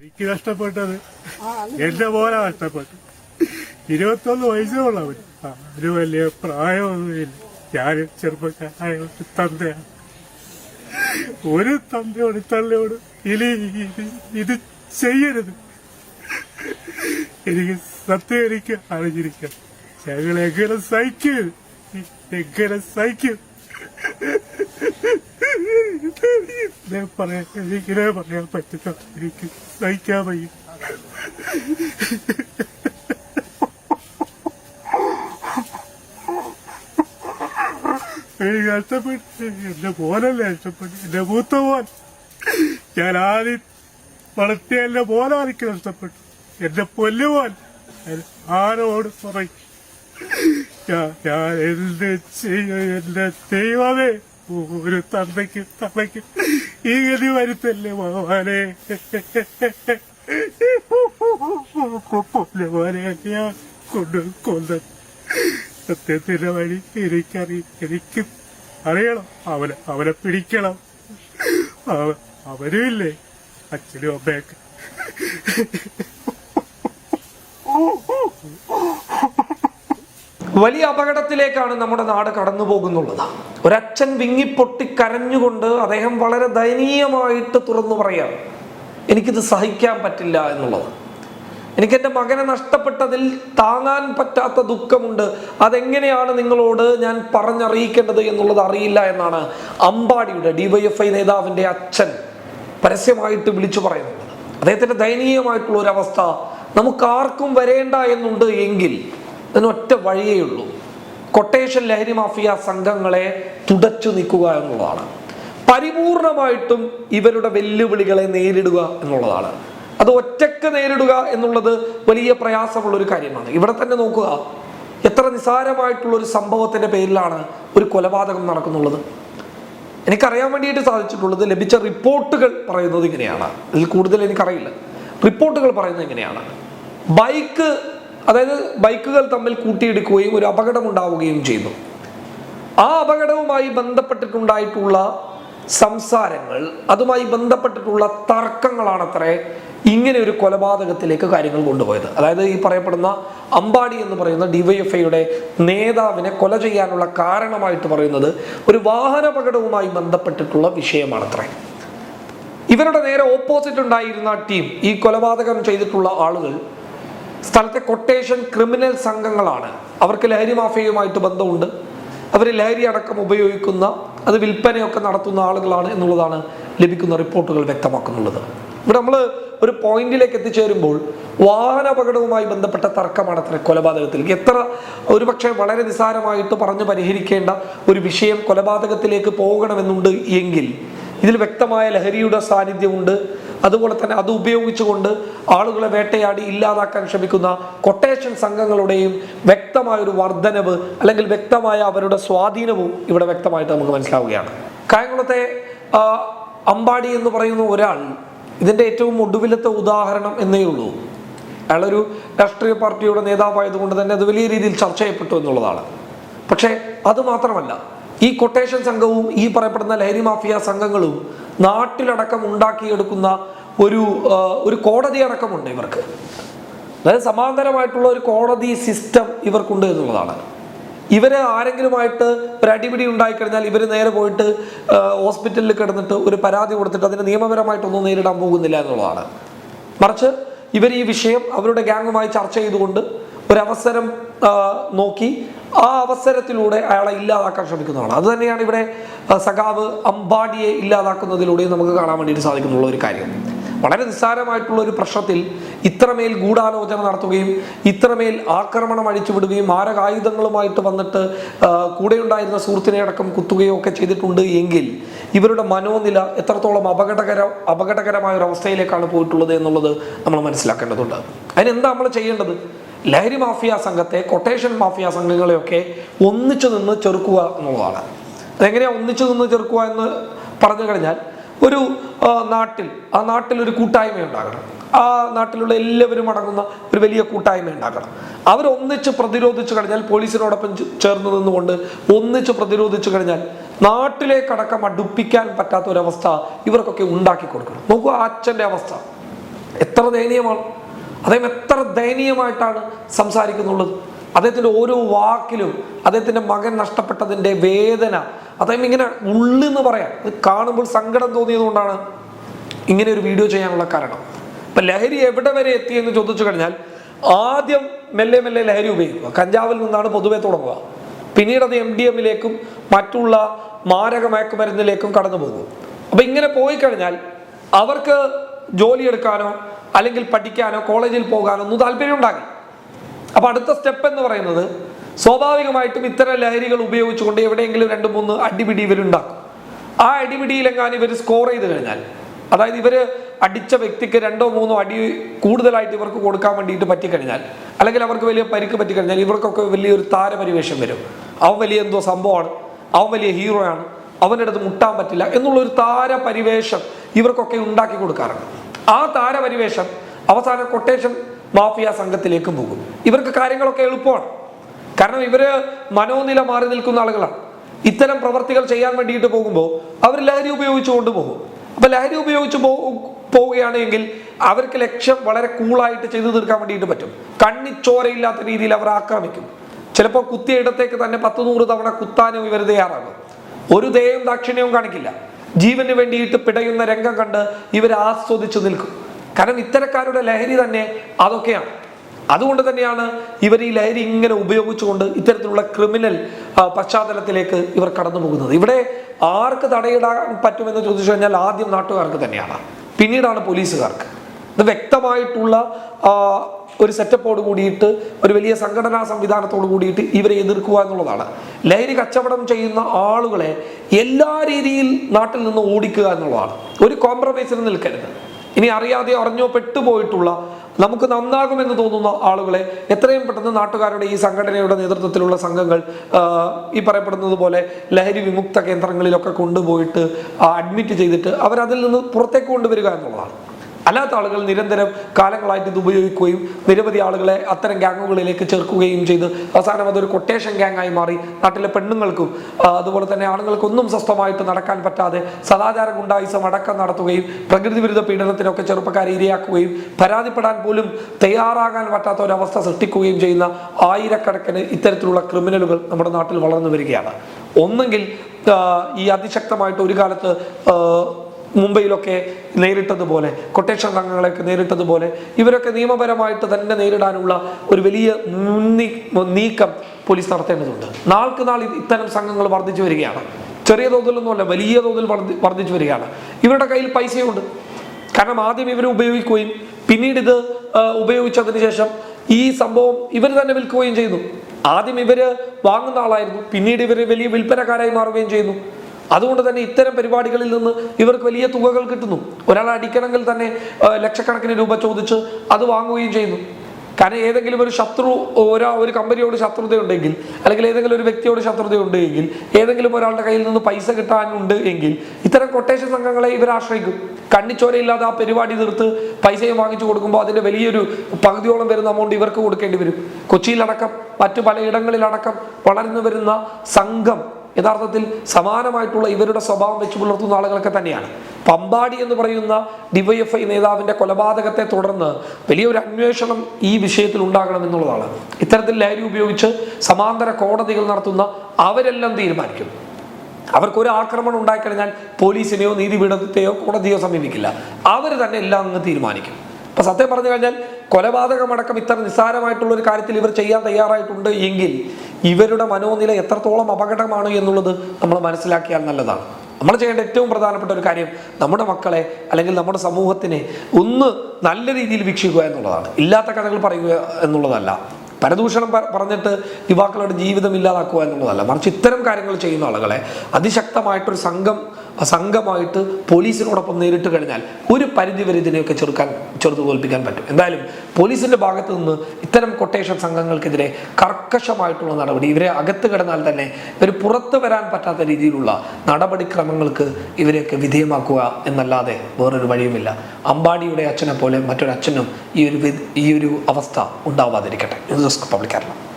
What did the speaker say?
എനിക്ക് നഷ്ടപ്പെട്ടത്. എന്റെ പോലെ നഷ്ടപ്പെട്ടു. ഇരുപത്തൊന്ന് വയസ്സേ ഉള്ളു അവന് ഒരു വലിയ പ്രായമൊന്നുമില്ല. ഞാൻ ചെറുപ്പക്കാരായ തന്തയാണ്. ഒരു തന്തയോട് തള്ളയോട് ഇനി ഇത് ചെയ്യരുത്. എനിക്ക് സത്യം എനിക്ക് അറിഞ്ഞിരിക്കണം. ഞങ്ങൾ എങ്ങനെ സഹിക്കും എങ്ങനെ സഹിക്കും? പറയാൻ പറ്റുന്ന എനിക്ക് സഹിക്കാൻ വയ്യ. എനിക്ക് എന്റെ മോനല്ലേ നഷ്ടപ്പെട്ടു എന്റെ മൂത്ത മോൻ. ഞാൻ ആദ്യം വളർത്തിയ എന്റെ മോനെ എനിക്ക് നഷ്ടപ്പെട്ടു. എന്റെ പൊല്ലുമോൻ ആരോട് പറയും? ഞാൻ എന്ത് ചെയ്യും? എന്റെ ദൈവമേ. ഒരു തന്തയ്ക്കും തള്ളയ്ക്കും ഈ ഗതി വരുത്തല്ലേ ഭഗവാനെ? പോലെ ഞാൻ കൊണ്ട് കൊന്ന സത്യത്തിന്റെ വഴി എനിക്കറിയും എനിക്ക് അറിയണം. അവനെ അവനെ പിടിക്കണം. അവ- അവനും ഇല്ലേ? അച്ഛനും അമ്മയൊക്കെ. വലിയ അപകടത്തിലേക്കാണ് നമ്മുടെ നാട് കടന്നു പോകുന്നുള്ളത് ഒരച്ഛൻ വിങ്ങിപ്പൊട്ടി കരഞ്ഞുകൊണ്ട് അദ്ദേഹം വളരെ ദയനീയമായിട്ട് തുറന്നു പറയാം എനിക്കിത് സഹിക്കാൻ പറ്റില്ല എന്നുള്ളത്. എനിക്ക് എന്റെ മകനെ നഷ്ടപ്പെട്ടതിൽ താങ്ങാൻ പറ്റാത്ത ദുഃഖമുണ്ട്. അതെങ്ങനെയാണ് നിങ്ങളോട് ഞാൻ പറഞ്ഞറിയിക്കേണ്ടത് എന്നുള്ളത് അറിയില്ല എന്നാണ് അമ്പാടിയുടെ ഡിവൈഎഫ്ഐ നേതാവിന്റെ അച്ഛൻ പരസ്യമായിട്ട് വിളിച്ചു പറയുന്നത്. അദ്ദേഹത്തിന്റെ ദയനീയമായിട്ടുള്ള ഒരു അവസ്ഥ നമുക്ക് ആർക്കും വരേണ്ട എന്നുണ്ട് എങ്കിൽ അതിനൊറ്റ വഴിയേ ഉള്ളൂ. കൊട്ടേഷൻ ലഹരി മാഫിയ സംഘങ്ങളെ തുടച്ചു നിൽക്കുക എന്നുള്ളതാണ്. പരിപൂർണമായിട്ടും ഇവരുടെ വെല്ലുവിളികളെ നേരിടുക എന്നുള്ളതാണ്. അത് ഒറ്റയ്ക്ക് നേരിടുക എന്നുള്ളത് വലിയ പ്രയാസമുള്ളൊരു കാര്യമാണ്. ഇവിടെ തന്നെ നോക്കുക. എത്ര നിസാരമായിട്ടുള്ള ഒരു സംഭവത്തിന്റെ പേരിലാണ് ഒരു കൊലപാതകം നടക്കുന്നുള്ളത്. എനിക്കറിയാൻ വേണ്ടിയിട്ട് സാധിച്ചിട്ടുള്ളത് ലഭിച്ച റിപ്പോർട്ടുകൾ പറയുന്നത് ഇങ്ങനെയാണ്. ഇതിൽ കൂടുതൽ എനിക്കറിയില്ല. റിപ്പോർട്ടുകൾ പറയുന്നത് ഇങ്ങനെയാണ്. ബൈക്ക് അതായത് ബൈക്കുകൾ തമ്മിൽ കൂട്ടിയിടിക്കുകയും ഒരു അപകടം ഉണ്ടാവുകയും ചെയ്തു. ആ അപകടവുമായി ബന്ധപ്പെട്ടിട്ടുണ്ടായിട്ടുള്ള സംസാരങ്ങൾ അതുമായി ബന്ധപ്പെട്ടിട്ടുള്ള തർക്കങ്ങളാണത്രേ ഇങ്ങനെ ഒരു കൊലപാതകത്തിലേക്ക് കാര്യങ്ങൾ കൊണ്ടുപോയത്. അതായത് ഈ പറയപ്പെടുന്ന അമ്പാടി എന്ന് പറയുന്ന ഡിവൈഎഫ്ഐയുടെ നേതാവിനെ കൊല ചെയ്യാനുള്ള കാരണമായിട്ട് പറയുന്നത് ഒരു വാഹനാപകടവുമായി ബന്ധപ്പെട്ടിട്ടുള്ള വിഷയമാണത്രേ. ഇവരുടെ നേരെ ഓപ്പോസിറ്റ് ഉണ്ടായിരുന്ന ടീം ഈ കൊലപാതകം ചെയ്തിട്ടുള്ള ആളുകൾ സ്ഥലത്തെ കൊട്ടേഷൻ ക്രിമിനൽ സംഘങ്ങളാണ്. അവർക്ക് ലഹരി മാഫിയയുമായിട്ട് ബന്ധമുണ്ട്. അവർ ലഹരി അടക്കം ഉപയോഗിക്കുന്ന അത് വിൽപ്പനയൊക്കെ നടത്തുന്ന ആളുകളാണ് എന്നുള്ളതാണ് ലഭിക്കുന്ന റിപ്പോർട്ടുകൾ വ്യക്തമാക്കുന്നുള്ളത്. ഇവിടെ നമ്മൾ ഒരു പോയിന്റിലേക്ക് എത്തിച്ചേരുമ്പോൾ വാഹന അപകടവുമായി ബന്ധപ്പെട്ട തർക്കമാണ് അത്ര കൊലപാതകത്തിലേക്ക് എത്ര ഒരുപക്ഷെ വളരെ നിസ്സാരമായിട്ട് പറഞ്ഞു പരിഹരിക്കേണ്ട ഒരു വിഷയം കൊലപാതകത്തിലേക്ക് പോകണമെന്നുണ്ട് എങ്കിൽ ഇതിൽ വ്യക്തമായ ലഹരിയുടെ സാന്നിധ്യമുണ്ട്. അതുപോലെ തന്നെ അത് ഉപയോഗിച്ചുകൊണ്ട് ആളുകളെ വേട്ടയാടി ഇല്ലാതാക്കാൻ ശ്രമിക്കുന്ന കൊട്ടേഷൻ സംഘങ്ങളുടെയും വ്യക്തമായ ഒരു വർധനവ് അല്ലെങ്കിൽ വ്യക്തമായ അവരുടെ സ്വാധീനവും ഇവിടെ വ്യക്തമായിട്ട് നമുക്ക് മനസ്സിലാവുകയാണ്. കായംകുളത്തെ അമ്പാടി എന്ന് പറയുന്ന ഒരാൾ ഇതിന്റെ ഏറ്റവും ഒടുവിലത്തെ ഉദാഹരണം എന്നേ ഉള്ളൂ. അയാളൊരു രാഷ്ട്രീയ പാർട്ടിയുടെ നേതാവായതുകൊണ്ട് തന്നെ അത് വലിയ രീതിയിൽ ചർച്ച ചെയ്യപ്പെട്ടു എന്നുള്ളതാണ്. പക്ഷേ അത് മാത്രമല്ല ഈ കൊട്ടേഷൻ സംഘവും ഈ പറയപ്പെടുന്ന ലഹരി മാഫിയ സംഘങ്ങളും നാട്ടിലടക്കം ഉണ്ടാക്കിയെടുക്കുന്ന ഒരു ഒരു കോടതി അടക്കമുണ്ട് ഇവർക്ക്. അതായത് സമാന്തരമായിട്ടുള്ള ഒരു കോടതി സിസ്റ്റം ഇവർക്കുണ്ട് എന്നുള്ളതാണ്. ഇവരെ ആരെങ്കിലുമായിട്ട് ഒരു അടിപിടി ഉണ്ടായിക്കഴിഞ്ഞാൽ ഇവർ നേരെ പോയിട്ട് ഹോസ്പിറ്റലിൽ കിടന്നിട്ട് ഒരു പരാതി കൊടുത്തിട്ട് അതിന് നിയമപരമായിട്ടൊന്നും നേരിടാൻ പോകുന്നില്ല എന്നുള്ളതാണ്. മറിച്ച് ഇവർ ഈ വിഷയം അവരുടെ ഗ്യാങ്ങുമായി ചർച്ച ചെയ്തുകൊണ്ട് ഒരവസരം നോക്കി ആ അവസരത്തിലൂടെ അയാളെ ഇല്ലാതാക്കാൻ ശ്രമിക്കുന്നതാണ്. അത് തന്നെയാണ് ഇവിടെ സഖാവ് അമ്പാടിയെ ഇല്ലാതാക്കുന്നതിലൂടെ നമുക്ക് കാണാൻ വേണ്ടിയിട്ട് സാധിക്കുന്നുള്ള ഒരു കാര്യം. വളരെ നിസ്സാരമായിട്ടുള്ള ഒരു പ്രശ്നത്തിൽ ഇത്രമേൽ ഗൂഢാലോചന നടത്തുകയും ഇത്രമേൽ ആക്രമണം അഴിച്ചുവിടുകയും മാരകായുധങ്ങളുമായിട്ട് വന്നിട്ട് കൂടെയുണ്ടായിരുന്ന സുഹൃത്തിനെ അടക്കം കുത്തുകയോ ഒക്കെ ചെയ്തിട്ടുണ്ട് എങ്കിൽ ഇവരുടെ മനോനില എത്രത്തോളം അപകടകര അപകടകരമായ ഒരു അവസ്ഥയിലേക്കാണ് പോയിട്ടുള്ളത് എന്നുള്ളത് നമ്മൾ മനസ്സിലാക്കേണ്ടതുണ്ട്. അതിനെന്താ നമ്മൾ ചെയ്യേണ്ടത്? ലഹരി മാഫിയ സംഘത്തെ കൊട്ടേഷൻ മാഫിയ സംഘങ്ങളെയൊക്കെ ഒന്നിച്ചു നിന്ന് ചെറുക്കുക എന്നുള്ളതാണ്. അതെങ്ങനെയാ ഒന്നിച്ചു നിന്ന് ചെറുക്കുക എന്ന് പറഞ്ഞു കഴിഞ്ഞാൽ ഒരു നാട്ടിൽ ആ നാട്ടിൽ ഒരു കൂട്ടായ്മ ഉണ്ടാകണം ആ നാട്ടിലുള്ള എല്ലാവരും അടങ്ങുന്ന ഒരു വലിയ കൂട്ടായ്മ ഉണ്ടാക്കണം അവരൊന്നിച്ച് പ്രതിരോധിച്ചു കഴിഞ്ഞാൽ പോലീസിനോടൊപ്പം ചേർന്ന് നിന്നുകൊണ്ട് ഒന്നിച്ച് പ്രതിരോധിച്ചു കഴിഞ്ഞാൽ നാട്ടിലേക്കടക്കം അടുപ്പിക്കാൻ പറ്റാത്ത ഒരവസ്ഥ ഇവർക്കൊക്കെ ഉണ്ടാക്കി കൊടുക്കണം. നോക്കൂ അച്ഛന്റെ അവസ്ഥ. എത്ര ദയനീയമാണ്. അദ്ദേഹം എത്ര ദയനീയമായിട്ടാണ് സംസാരിക്കുന്നുള്ളത്. അദ്ദേഹത്തിന്റെ ഓരോ വാക്കിലും അദ്ദേഹത്തിന്റെ മകൻ നഷ്ടപ്പെട്ടതിന്റെ വേദന. അദ്ദേഹം ഇങ്ങനെ ഉള്ളെന്ന് പറയാം. ഇത് കാണുമ്പോൾ സങ്കടം തോന്നിയതുകൊണ്ടാണ് ഇങ്ങനെ ഒരു വീഡിയോ ചെയ്യാനുള്ള കാരണം. ഇപ്പം ലഹരി എവിടെ വരെ എത്തിയെന്ന് ചോദിച്ചു കഴിഞ്ഞാൽ ആദ്യം മെല്ലെ മെല്ലെ ലഹരി ഉപയോഗിക്കുക. കഞ്ചാവിൽ നിന്നാണ് പൊതുവെ തുടങ്ങുക. പിന്നീട് അത് എം ഡി എമ്മിലേക്കും മറ്റുള്ള മാരക മയക്കുമരുന്നിലേക്കും കടന്നു പോകും അപ്പം ഇങ്ങനെ പോയി കഴിഞ്ഞാൽ അവർക്ക് ജോലിയെടുക്കാനോ അല്ലെങ്കിൽ പഠിക്കാനോ കോളേജിൽ പോകാനോ ഒന്നും താല്പര്യം ഉണ്ടാകും അപ്പൊ അടുത്ത സ്റ്റെപ്പ് എന്ന് പറയുന്നത് സ്വാഭാവികമായിട്ടും ഇത്തരം ലഹരികൾ ഉപയോഗിച്ചുകൊണ്ട് എവിടെയെങ്കിലും രണ്ട് മൂന്ന് അടിപിടി ഇവരുണ്ടാക്കും ആ അടിപിടിയിലെങ്ങാനും ഇവർ സ്കോർ ചെയ്ത് കഴിഞ്ഞാൽ അതായത് ഇവർ അടിച്ച വ്യക്തിക്ക് രണ്ടോ മൂന്നോ അടി കൂടുതലായിട്ട് ഇവർക്ക് കൊടുക്കാൻ വേണ്ടിയിട്ട് പറ്റിക്കഴിഞ്ഞാൽ അല്ലെങ്കിൽ അവർക്ക് വലിയ പരിക്ക് പറ്റിക്കഴിഞ്ഞാൽ ഇവർക്കൊക്കെ വലിയൊരു താരപരിവേഷം വരും. അവൻ വലിയ എന്തോ സംഭവമാണ് അവൻ വലിയ ഹീറോ ആണ് അവന്റെ അടുത്ത് മുട്ടാൻ പറ്റില്ല എന്നുള്ളൊരു താരപരിവേഷം ഇവർക്കൊക്കെ ഉണ്ടാക്കി കൊടുക്കാറുണ്ട്. ആ താരപരിവേഷം അവസാന കൊട്ടേഷൻ മാഫിയ സംഘത്തിലേക്കും പോകും ഇവർക്ക് കാര്യങ്ങളൊക്കെ എളുപ്പമാണ്. കാരണം ഇവർ മനോനില മാറി നിൽക്കുന്ന ആളുകളാണ്. ഇത്തരം പ്രവർത്തികൾ ചെയ്യാൻ വേണ്ടിയിട്ട് പോകുമ്പോൾ അവർ ലഹരി ഉപയോഗിച്ചു കൊണ്ടുപോകും അപ്പൊ ലഹരി ഉപയോഗിച്ച് പോവുകയാണെങ്കിൽ അവർക്ക് ലക്ഷ്യം വളരെ കൂളായിട്ട് ചെയ്തു തീർക്കാൻ വേണ്ടിയിട്ട് പറ്റും. കണ്ണിച്ചോരയില്ലാത്ത രീതിയിൽ അവർ ആക്രമിക്കും. ചിലപ്പോൾ കുത്തിയ ഇടത്തേക്ക് തന്നെ പത്ത് നൂറ് തവണ കുത്താനും ഇവർ തയ്യാറാകും. ഒരു ദയവും ദാക്ഷിണ്യവും കാണിക്കില്ല. ജീവന് വേണ്ടിയിട്ട് പിടയുന്ന രംഗം കണ്ട് ഇവർ ആസ്വദിച്ചു നിൽക്കും. കാരണം ഇത്തരക്കാരുടെ ലഹരി തന്നെ അതൊക്കെയാണ്. അതുകൊണ്ട് തന്നെയാണ് ഇവർ ഈ ലഹരി ഇങ്ങനെ ഉപയോഗിച്ചുകൊണ്ട് ഇത്തരത്തിലുള്ള ക്രിമിനൽ പശ്ചാത്തലത്തിലേക്ക് ഇവർ കടന്നു പോകുന്നത്. ഇവിടെ ആർക്ക് തടയിടാൻ പറ്റുമെന്ന് ചോദിച്ചു കഴിഞ്ഞാൽ ആദ്യം നാട്ടുകാർക്ക് തന്നെയാണ്. പിന്നീടാണ് പോലീസുകാർക്ക്. ഇത് വ്യക്തമായിട്ടുള്ള ഒരു സെറ്റപ്പോട് കൂടിയിട്ട് ഒരു വലിയ സംഘടനാ സംവിധാനത്തോട് കൂടിയിട്ട് ഇവരെ എതിർക്കുക എന്നുള്ളതാണ്. ലഹരി കച്ചവടം ചെയ്യുന്ന ആളുകളെ എല്ലാ രീതിയിൽ നാട്ടിൽ നിന്ന് ഓടിക്കുക എന്നുള്ളതാണ്. ഒരു കോംപ്രമൈസിന് നിൽക്കരുത്. ഇനി അറിയാതെ അറിഞ്ഞോ പെട്ടുപോയിട്ടുള്ള നമുക്ക് നന്നാകുമെന്ന് തോന്നുന്ന ആളുകളെ എത്രയും പെട്ടെന്ന് നാട്ടുകാരുടെ ഈ സംഘടനയുടെ നേതൃത്വത്തിലുള്ള സംഘങ്ങൾ ഈ പറയപ്പെടുന്നത് പോലെ ലഹരി വിമുക്ത കേന്ദ്രങ്ങളിലൊക്കെ കൊണ്ടുപോയിട്ട് അഡ്മിറ്റ് ചെയ്തിട്ട് അവരതിൽ നിന്ന് പുറത്തേക്ക് കൊണ്ടുവരിക എന്നുള്ളതാണ്. അല്ലാത്ത ആളുകൾ നിരന്തരം കാലങ്ങളായിട്ട് ഇത് ഉപയോഗിക്കുകയും നിരവധി ആളുകളെ അത്തരം ഗ്യാങ്ങുകളിലേക്ക് ചേർക്കുകയും ചെയ്ത് അവസാനം അതൊരു കൊട്ടേഷൻ ഗ്യാങ്ങായി മാറി നാട്ടിലെ പെണ്ണുങ്ങൾക്കും അതുപോലെ തന്നെ ആണുങ്ങൾക്കൊന്നും സ്വസ്ഥമായിട്ട് നടക്കാൻ പറ്റാതെ സദാചാര ഗുണ്ടായുസം അടക്കം നടത്തുകയും പ്രകൃതി വിരുദ്ധ പീഡനത്തിനൊക്കെ ചെറുപ്പക്കാരെ ഇരയാക്കുകയും പരാതിപ്പെടാൻ പോലും തയ്യാറാകാൻ പറ്റാത്ത ഒരവസ്ഥ സൃഷ്ടിക്കുകയും ചെയ്യുന്ന ആയിരക്കണക്കിന് ഇത്തരത്തിലുള്ള ക്രിമിനലുകൾ നമ്മുടെ നാട്ടിൽ വളർന്നു വരികയാണ്. ഒന്നെങ്കിൽ ഈ അതിശക്തമായിട്ട് ഒരു കാലത്ത് മുംബൈയിലൊക്കെ നേരിട്ടതുപോലെ കൊട്ടേഷൻ സംഘങ്ങളെയൊക്കെ നേരിട്ടതുപോലെ ഇവരൊക്കെ നിയമപരമായിട്ട് തന്നെ നേരിടാനുള്ള ഒരു വലിയ നീക്കം പോലീസ് നടത്തേണ്ടതുണ്ട്. നാൾക്ക് നാൾ ഇത് ഇത്തരം സംഘങ്ങൾ വർദ്ധിച്ചു വരികയാണ്. ചെറിയ തോതിലൊന്നുമല്ല വലിയ തോതിൽ വർദ്ധി വർദ്ധിച്ചു വരികയാണ്. ഇവരുടെ കയ്യിൽ പൈസയുണ്ട്. കാരണം ആദ്യം ഇവർ ഉപയോഗിക്കുകയും പിന്നീട് ഇത് ഉപയോഗിച്ചതിന് ശേഷം ഈ സംഭവം ഇവർ തന്നെ വിൽക്കുകയും ചെയ്യുന്നു ആദ്യം ഇവർ വാങ്ങുന്ന ആളായിരുന്നു. പിന്നീട് ഇവർ വലിയ വിൽപ്പനക്കാരായി മാറുകയും ചെയ്യുന്നു അതുകൊണ്ട് തന്നെ ഇത്തരം പരിപാടികളിൽ നിന്ന് ഇവർക്ക് വലിയ തുകകൾ കിട്ടുന്നു. ഒരാൾ അടിക്കണമെങ്കിൽ തന്നെ ലക്ഷക്കണക്കിന് രൂപ ചോദിച്ച് അത് വാങ്ങുകയും ചെയ്യുന്നു. കാരണം ഏതെങ്കിലും ഒരു ശത്രു ഒരാ ഒരു കമ്പനിയോട് ശത്രുതയുണ്ടെങ്കിൽ അല്ലെങ്കിൽ ഏതെങ്കിലും ഒരു വ്യക്തിയോട് ശത്രുതയുണ്ടെങ്കിൽ ഏതെങ്കിലും ഒരാളുടെ കയ്യിൽ നിന്ന് പൈസ കിട്ടാനുണ്ട് എങ്കിൽ ഇത്തരം കൊട്ടേഷൻ സംഘങ്ങളെ ഇവർ ആശ്രയിക്കും. കണ്ണിച്ചോരയില്ലാതെ ആ പരിപാടി തീർത്ത് പൈസയും വാങ്ങിച്ചു കൊടുക്കുമ്പോൾ അതിന്റെ വലിയൊരു പകുതിയോളം വരുന്ന എമൗണ്ട് ഇവർക്ക് കൊടുക്കേണ്ടി വരും. കൊച്ചിയിലടക്കം മറ്റു പലയിടങ്ങളിലടക്കം വളർന്നു വരുന്ന സംഘം യഥാർത്ഥത്തിൽ സമാനമായിട്ടുള്ള ഇവരുടെ സ്വഭാവം വെച്ച് പുലർത്തുന്ന ആളുകളൊക്കെ തന്നെയാണ്. പമ്പാടി എന്ന് പറയുന്ന ഡിവൈഎഫ്ഐ നേതാവിന്റെ കൊലപാതകത്തെ തുടർന്ന് വലിയൊരു അന്വേഷണം ഈ വിഷയത്തിൽ ഉണ്ടാകണം എന്നുള്ളതാണ്. ഇത്തരത്തിൽ ലഹരി ഉപയോഗിച്ച് സമാന്തര കോടതികൾ നടത്തുന്ന അവരെല്ലാം തീരുമാനിക്കും അവർക്കൊരു ആക്രമണം ഉണ്ടായിക്കഴിഞ്ഞാൽ പോലീസിനെയോ നീതിപീഠത്തെയോ കോടതിയോ സമീപിക്കില്ല. അവർ തന്നെ എല്ലാം അങ്ങ് തീരുമാനിക്കും. അപ്പൊ സത്യം പറഞ്ഞു കഴിഞ്ഞാൽ കൊലപാതകമടക്കം ഇത്ര നിസ്സാരമായിട്ടുള്ള ഒരു കാര്യത്തിൽ ഇവർ ചെയ്യാൻ തയ്യാറായിട്ടുണ്ട് എങ്കിൽ ഇവരുടെ മനോനില എത്രത്തോളം അപകടമാണ് എന്നുള്ളത് നമ്മൾ മനസ്സിലാക്കിയാൽ നല്ലതാണ്. നമ്മൾ ചെയ്യേണ്ട ഏറ്റവും പ്രധാനപ്പെട്ട ഒരു കാര്യം നമ്മുടെ മക്കളെ അല്ലെങ്കിൽ നമ്മുടെ സമൂഹത്തിനെ ഒന്ന് നല്ല രീതിയിൽ വീക്ഷിക്കുക എന്നുള്ളതാണ്. ഇല്ലാത്ത കഥകൾ പറയുക എന്നുള്ളതല്ല. പരദൂഷണം പറഞ്ഞിട്ട് യുവാക്കളുടെ ജീവിതം ഇല്ലാതാക്കുക എന്നുള്ളതല്ല. മറിച്ച് ഇത്തരം കാര്യങ്ങൾ ചെയ്യുന്ന ആളുകളെ അതിശക്തമായിട്ടൊരു സംഘം സംഘമായിട്ട് പോലീസിനോടൊപ്പം നേരിട്ട് കഴിഞ്ഞാൽ ഒരു പരിധിവരെ ഇതിനെയൊക്കെ ചെറുക്കാൻ ചെറുത്തു തോൽപ്പിക്കാൻ പറ്റും. എന്തായാലും പോലീസിന്റെ ഭാഗത്ത് നിന്ന് ഇത്തരം കൊട്ടേഷൻ സംഘങ്ങൾക്കെതിരെ കർക്കശമായിട്ടുള്ള നടപടി ഇവരെ അകത്ത് കിടന്നാൽ തന്നെ ഇവർ പുറത്തു വരാൻ പറ്റാത്ത രീതിയിലുള്ള നടപടിക്രമങ്ങൾക്ക് ഇവരെയൊക്കെ വിധേയമാക്കുക എന്നല്ലാതെ വേറൊരു വഴിയുമില്ല. അമ്പാടിയുടെ അച്ഛനെ പോലെ മറ്റൊരു അച്ഛനും ഈ ഒരു ഈ ഒരു അവസ്ഥ ഉണ്ടാവാതിരിക്കട്ടെ. News desk public Keralam.